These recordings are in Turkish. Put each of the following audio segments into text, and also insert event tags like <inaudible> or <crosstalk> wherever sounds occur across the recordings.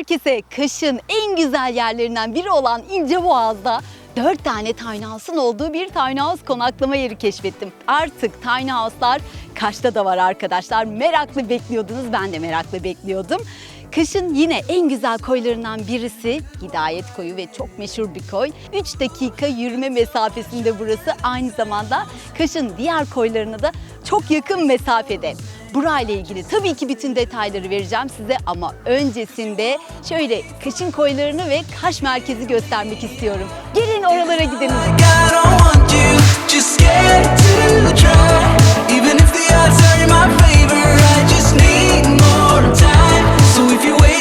herkese kışın en güzel yerlerinden biri olan İnceboğaz'da 4 tane tiny house'un olduğu bir tiny house konaklama yeri keşfettim. Artık tiny house'lar Kaş'ta da var arkadaşlar. Meraklı bekliyordunuz, ben de meraklı bekliyordum. Kışın yine en güzel koylarından birisi Hidayet Koyu ve çok meşhur bir koy. 3 dakika yürüme mesafesinde burası. Aynı zamanda kışın diğer koylarına da çok yakın mesafede. Burayla ilgili tabii ki bütün detayları vereceğim size ama öncesinde şöyle kışın koylarını ve Kaş merkezi göstermek istiyorum. Gelin oralara gidelim. Even if the odds are in my favor, I just need more time. So if you wait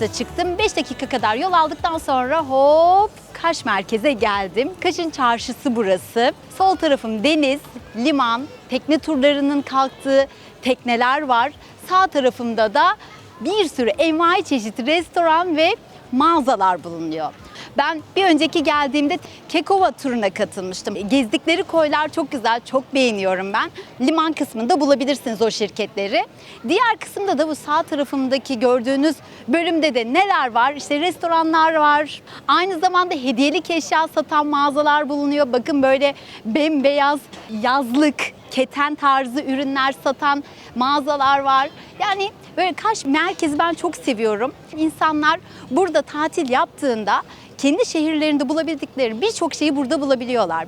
araçla çıktım. 5 dakika kadar yol aldıktan sonra hop Kaş merkeze geldim. Kaş'ın çarşısı burası. Sol tarafım deniz, liman, tekne turlarının kalktığı tekneler var. Sağ tarafımda da bir sürü envai çeşit restoran ve mağazalar bulunuyor. Ben bir önceki geldiğimde Kekova turuna katılmıştım. Gezdikleri koylar çok güzel, çok beğeniyorum ben. Liman kısmında bulabilirsiniz o şirketleri. Diğer kısımda da bu sağ tarafımdaki gördüğünüz bölümde de neler var? İşte restoranlar var. Aynı zamanda hediyelik eşya satan mağazalar bulunuyor. Bakın böyle bembeyaz yazlık, keten tarzı ürünler satan mağazalar var. Yani böyle Kaş merkezi ben çok seviyorum. İnsanlar burada tatil yaptığında kendi şehirlerinde bulabildikleri birçok şeyi burada bulabiliyorlar.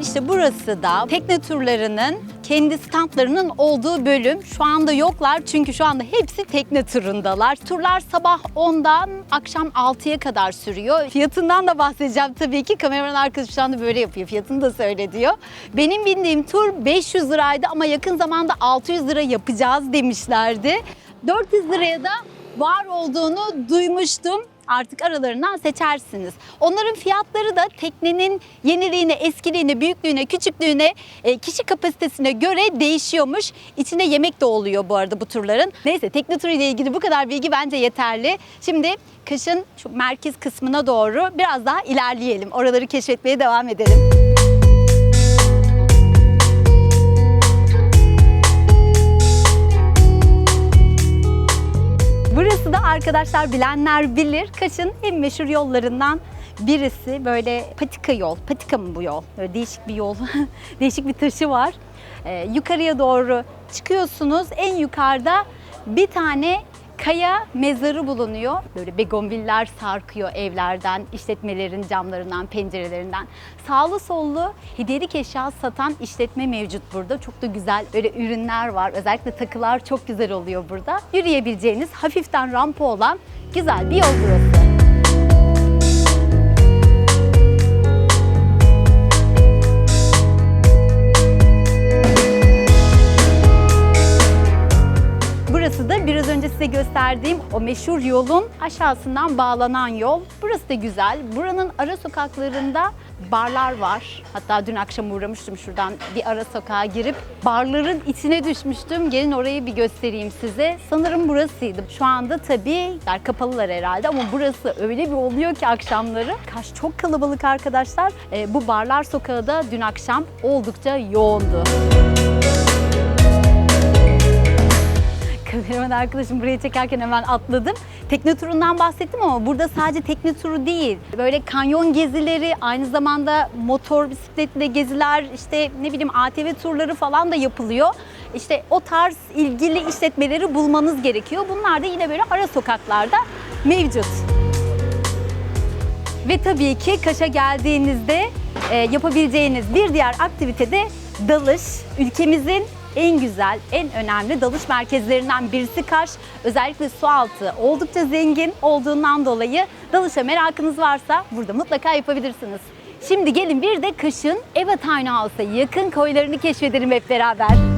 İşte burası da tekne turlarının kendi standlarının olduğu bölüm. Şu anda yoklar çünkü şu anda hepsi tekne turundalar. Turlar sabah 10'dan akşam 6'ya kadar sürüyor. Fiyatından da bahsedeceğim tabii ki. Kameraman arkadaşım şu anda böyle yapıyor. Fiyatını da söyle diyor. Benim bindiğim tur 500 liraydı ama yakın zamanda 600 lira yapacağız demişlerdi. 400 liraya da var olduğunu duymuştum. Artık aralarından seçersiniz. Onların fiyatları da teknenin yeniliğine, eskiliğine, büyüklüğüne, küçüklüğüne, e, kişi kapasitesine göre değişiyormuş. İçinde yemek de oluyor bu arada bu turların. Neyse tekne turu ile ilgili bu kadar bilgi bence yeterli. Şimdi kışın şu merkez kısmına doğru biraz daha ilerleyelim. Oraları keşfetmeye devam edelim. Burası da arkadaşlar bilenler bilir. Kaş'ın en meşhur yollarından birisi böyle patika yol. Patika mı bu yol? Böyle değişik bir yol. <laughs> değişik bir taşı var. Ee, yukarıya doğru çıkıyorsunuz. En yukarıda bir tane kaya mezarı bulunuyor. Böyle begonviller sarkıyor evlerden, işletmelerin camlarından, pencerelerinden. Sağlı sollu hediyelik eşya satan işletme mevcut burada. Çok da güzel öyle ürünler var. Özellikle takılar çok güzel oluyor burada. Yürüyebileceğiniz hafiften rampa olan güzel bir yol. Burası gösterdiğim o meşhur yolun aşağısından bağlanan yol. Burası da güzel. Buranın ara sokaklarında barlar var. Hatta dün akşam uğramıştım şuradan bir ara sokağa girip barların içine düşmüştüm. Gelin orayı bir göstereyim size. Sanırım burasıydı. Şu anda tabii kapalılar herhalde ama burası öyle bir oluyor ki akşamları. Kaş çok kalabalık arkadaşlar. Ee, bu barlar sokağı da dün akşam oldukça yoğundu. Kameraman arkadaşım buraya çekerken hemen atladım. Tekne turundan bahsettim ama burada sadece tekne turu değil. Böyle kanyon gezileri, aynı zamanda motor bisikletle geziler, işte ne bileyim ATV turları falan da yapılıyor. İşte o tarz ilgili işletmeleri bulmanız gerekiyor. Bunlar da yine böyle ara sokaklarda mevcut. Ve tabii ki Kaş'a geldiğinizde e, yapabileceğiniz bir diğer aktivite de dalış. Ülkemizin en güzel, en önemli dalış merkezlerinden birisi Kaş. Özellikle su altı oldukça zengin olduğundan dolayı dalışa merakınız varsa burada mutlaka yapabilirsiniz. Şimdi gelin bir de Kaş'ın Eva Tiny House'a yakın koylarını keşfedelim hep beraber.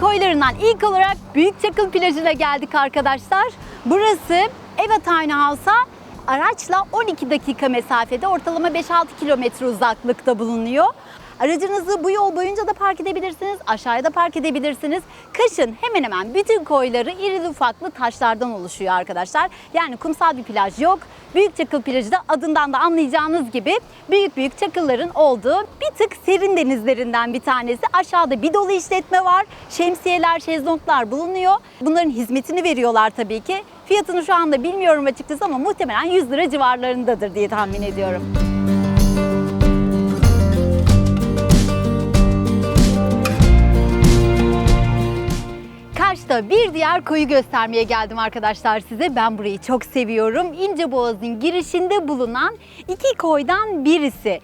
Koylarından ilk olarak Büyükçakıl plajına geldik arkadaşlar. Burası Eva Tiny House'a araçla 12 dakika mesafede ortalama 5-6 kilometre uzaklıkta bulunuyor. Aracınızı bu yol boyunca da park edebilirsiniz, aşağıya da park edebilirsiniz. Kışın hemen hemen bütün koyları irili ufaklı taşlardan oluşuyor arkadaşlar. Yani kumsal bir plaj yok. Büyükçakıl plajı da adından da anlayacağınız gibi büyük büyük çakılların olduğu bir tık serin denizlerinden bir tanesi. Aşağıda bir dolu işletme var. Şemsiyeler, şezlonglar bulunuyor. Bunların hizmetini veriyorlar tabii ki. Fiyatını şu anda bilmiyorum açıkçası ama muhtemelen 100 lira civarlarındadır diye tahmin ediyorum. Kaş'ta bir diğer koyu göstermeye geldim arkadaşlar size. Ben burayı çok seviyorum. İnceboğaz'ın girişinde bulunan iki koydan birisi.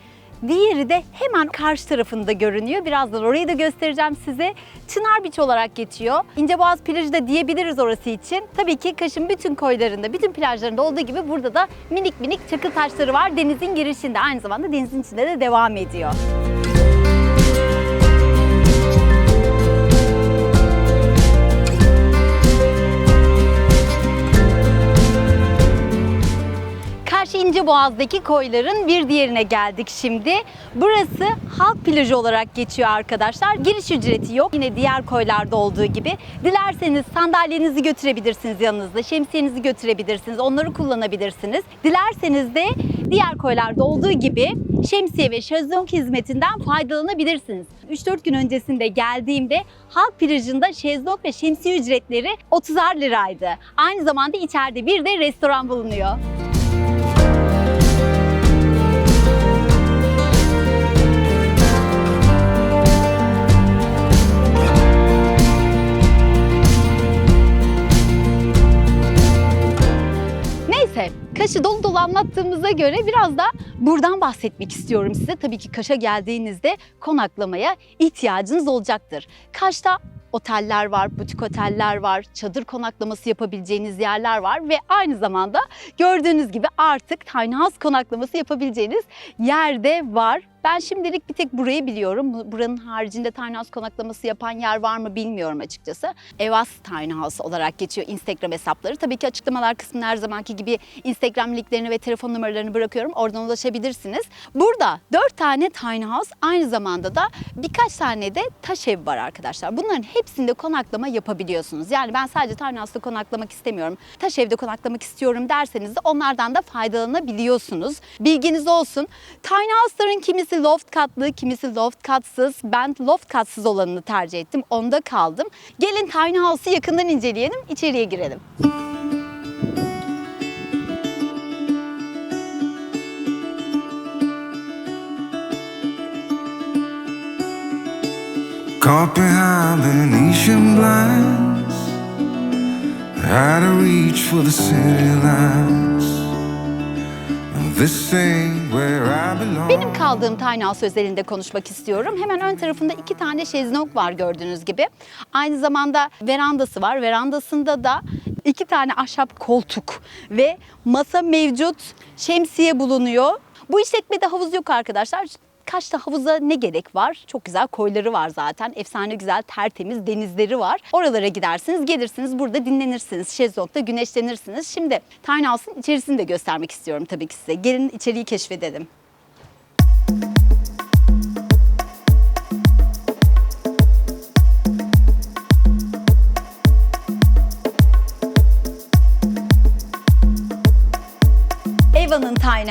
Diğeri de hemen karşı tarafında görünüyor. Birazdan orayı da göstereceğim size. Çınar Beach olarak geçiyor. İnceboğaz plajı da diyebiliriz orası için. Tabii ki Kaş'ın bütün koylarında, bütün plajlarında olduğu gibi burada da minik minik çakıl taşları var denizin girişinde. Aynı zamanda denizin içinde de devam ediyor. İnceboğaz'daki koyların bir diğerine geldik şimdi. Burası halk plajı olarak geçiyor arkadaşlar. Giriş ücreti yok. Yine diğer koylarda olduğu gibi. Dilerseniz sandalyenizi götürebilirsiniz yanınızda. Şemsiyenizi götürebilirsiniz. Onları kullanabilirsiniz. Dilerseniz de diğer koylarda olduğu gibi şemsiye ve şezlong hizmetinden faydalanabilirsiniz. 3-4 gün öncesinde geldiğimde halk plajında şezlong ve şemsiye ücretleri 30'ar liraydı. Aynı zamanda içeride bir de restoran bulunuyor. Kaş'ı dolu dolu anlattığımıza göre biraz da buradan bahsetmek istiyorum size. Tabii ki Kaş'a geldiğinizde konaklamaya ihtiyacınız olacaktır. Kaş'ta oteller var, butik oteller var, çadır konaklaması yapabileceğiniz yerler var ve aynı zamanda gördüğünüz gibi artık tiny house konaklaması yapabileceğiniz yerde var. Ben şimdilik bir tek burayı biliyorum. Bu- Buranın haricinde tiny house konaklaması yapan yer var mı bilmiyorum açıkçası. Evas Tiny House olarak geçiyor Instagram hesapları. Tabii ki açıklamalar kısmına her zamanki gibi Instagram linklerini ve telefon numaralarını bırakıyorum. Oradan ulaşabilirsiniz. Burada 4 tane tiny house aynı zamanda da birkaç tane de taş ev var arkadaşlar. Bunların hepsinde konaklama yapabiliyorsunuz. Yani ben sadece house'da konaklamak istemiyorum. Taş evde konaklamak istiyorum derseniz de onlardan da faydalanabiliyorsunuz. Bilginiz olsun. Tiny house'ların kimisi loft katlı, kimisi loft katsız. Ben loft katsız olanını tercih ettim. Onda kaldım. Gelin tiny house'u yakından inceleyelim, içeriye girelim. Caught behind Venetian blinds, out of reach for the city lights. This ain't where I belong. Benim kaldığım tiny house özelinde konuşmak istiyorum. Hemen ön tarafında iki tane şezlong var gördüğünüz gibi. Aynı zamanda verandası var. Verandasında da iki tane ahşap koltuk ve masa mevcut. Şemsiye bulunuyor. Bu işletmede havuz yok arkadaşlar. Kaçta havuza ne gerek var? Çok güzel koyları var zaten. Efsane güzel tertemiz denizleri var. Oralara gidersiniz, gelirsiniz burada dinlenirsiniz. Şezlong'da güneşlenirsiniz. Şimdi Tiny House'un içerisini de göstermek istiyorum tabii ki size. Gelin içeriği keşfedelim.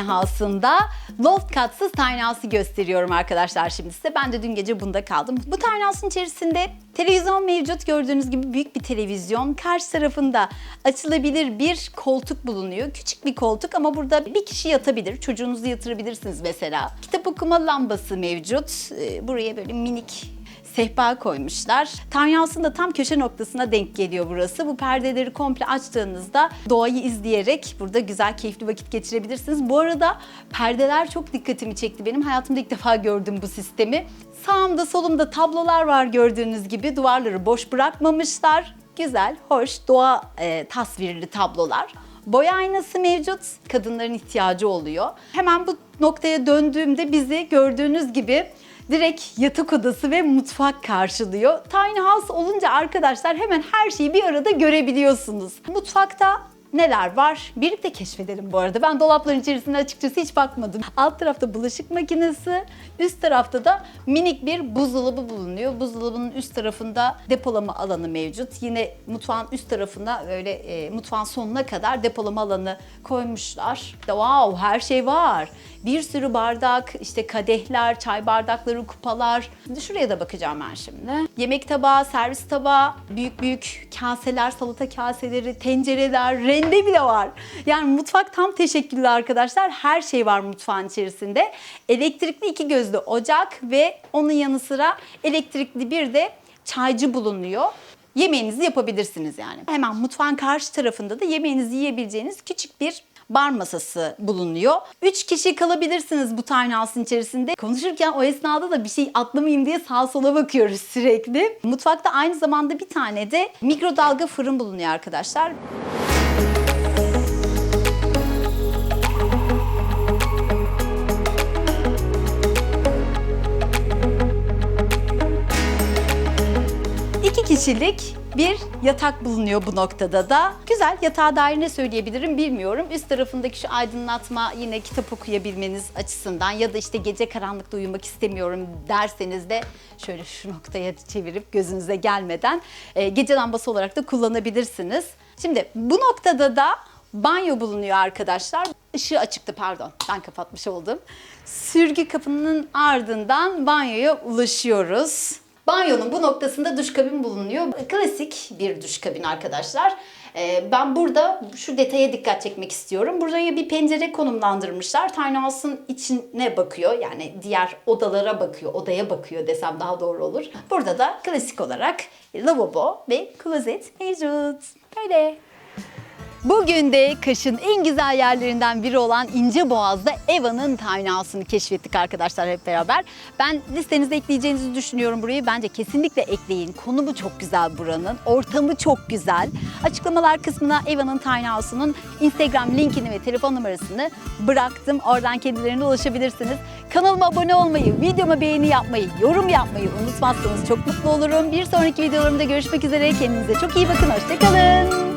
House'unda loft katsız Tiny House'ı gösteriyorum arkadaşlar şimdi size. Ben de dün gece bunda kaldım. Bu Tiny House'un içerisinde televizyon mevcut. Gördüğünüz gibi büyük bir televizyon. Karşı tarafında açılabilir bir koltuk bulunuyor. Küçük bir koltuk ama burada bir kişi yatabilir. Çocuğunuzu yatırabilirsiniz mesela. Kitap okuma lambası mevcut. Ee, Buraya böyle minik sehpa koymuşlar. House'un da tam köşe noktasına denk geliyor burası. Bu perdeleri komple açtığınızda doğayı izleyerek burada güzel keyifli vakit geçirebilirsiniz. Bu arada perdeler çok dikkatimi çekti. Benim hayatımda ilk defa gördüm bu sistemi. Sağımda solumda tablolar var gördüğünüz gibi. Duvarları boş bırakmamışlar. Güzel, hoş, doğa e, tasvirli tablolar. Boya aynası mevcut. Kadınların ihtiyacı oluyor. Hemen bu noktaya döndüğümde bizi gördüğünüz gibi direkt yatak odası ve mutfak karşılıyor. Tiny house olunca arkadaşlar hemen her şeyi bir arada görebiliyorsunuz. Mutfakta neler var? Birlikte keşfedelim bu arada. Ben dolapların içerisinde açıkçası hiç bakmadım. Alt tarafta bulaşık makinesi, üst tarafta da minik bir buzdolabı bulunuyor. Buzdolabının üst tarafında depolama alanı mevcut. Yine mutfağın üst tarafında böyle e, mutfağın sonuna kadar depolama alanı koymuşlar. Wow her şey var. Bir sürü bardak, işte kadehler, çay bardakları, kupalar. Şuraya da bakacağım ben şimdi. Yemek tabağı, servis tabağı, büyük büyük kaseler, salata kaseleri, tencereler, rende bile var. Yani mutfak tam teşekküllü arkadaşlar. Her şey var mutfağın içerisinde. Elektrikli iki gözlü ocak ve onun yanı sıra elektrikli bir de çaycı bulunuyor. Yemeğinizi yapabilirsiniz yani. Hemen mutfağın karşı tarafında da yemeğinizi yiyebileceğiniz küçük bir bar masası bulunuyor. 3 kişi kalabilirsiniz bu tiny house'ın içerisinde. Konuşurken o esnada da bir şey atlamayayım diye sağa sola bakıyoruz sürekli. Mutfakta aynı zamanda bir tane de mikrodalga fırın bulunuyor arkadaşlar. Kişilik bir yatak bulunuyor bu noktada da. Güzel yatağa dair ne söyleyebilirim bilmiyorum. Üst tarafındaki şu aydınlatma yine kitap okuyabilmeniz açısından ya da işte gece karanlıkta uyumak istemiyorum derseniz de şöyle şu noktaya çevirip gözünüze gelmeden e, gece lambası olarak da kullanabilirsiniz. Şimdi bu noktada da banyo bulunuyor arkadaşlar. Işığı açıktı pardon ben kapatmış oldum. Sürgü kapının ardından banyoya ulaşıyoruz. Banyonun bu noktasında duş kabin bulunuyor. Klasik bir duş kabin arkadaşlar. Ee, ben burada şu detaya dikkat çekmek istiyorum. Buraya bir pencere konumlandırmışlar. Tiny House'ın içine bakıyor. Yani diğer odalara bakıyor, odaya bakıyor desem daha doğru olur. Burada da klasik olarak lavabo ve klozet mevcut. Böyle. Bugün de Kaş'ın en güzel yerlerinden biri olan İnce Boğaz'da Eva'nın tiny house'ını keşfettik arkadaşlar hep beraber. Ben listenize ekleyeceğinizi düşünüyorum burayı. Bence kesinlikle ekleyin. Konumu çok güzel buranın. Ortamı çok güzel. Açıklamalar kısmına Eva'nın tiny house'unun Instagram linkini ve telefon numarasını bıraktım. Oradan kendilerine ulaşabilirsiniz. Kanalıma abone olmayı, videoma beğeni yapmayı, yorum yapmayı unutmazsanız çok mutlu olurum. Bir sonraki videolarımda görüşmek üzere. Kendinize çok iyi bakın. Hoşçakalın.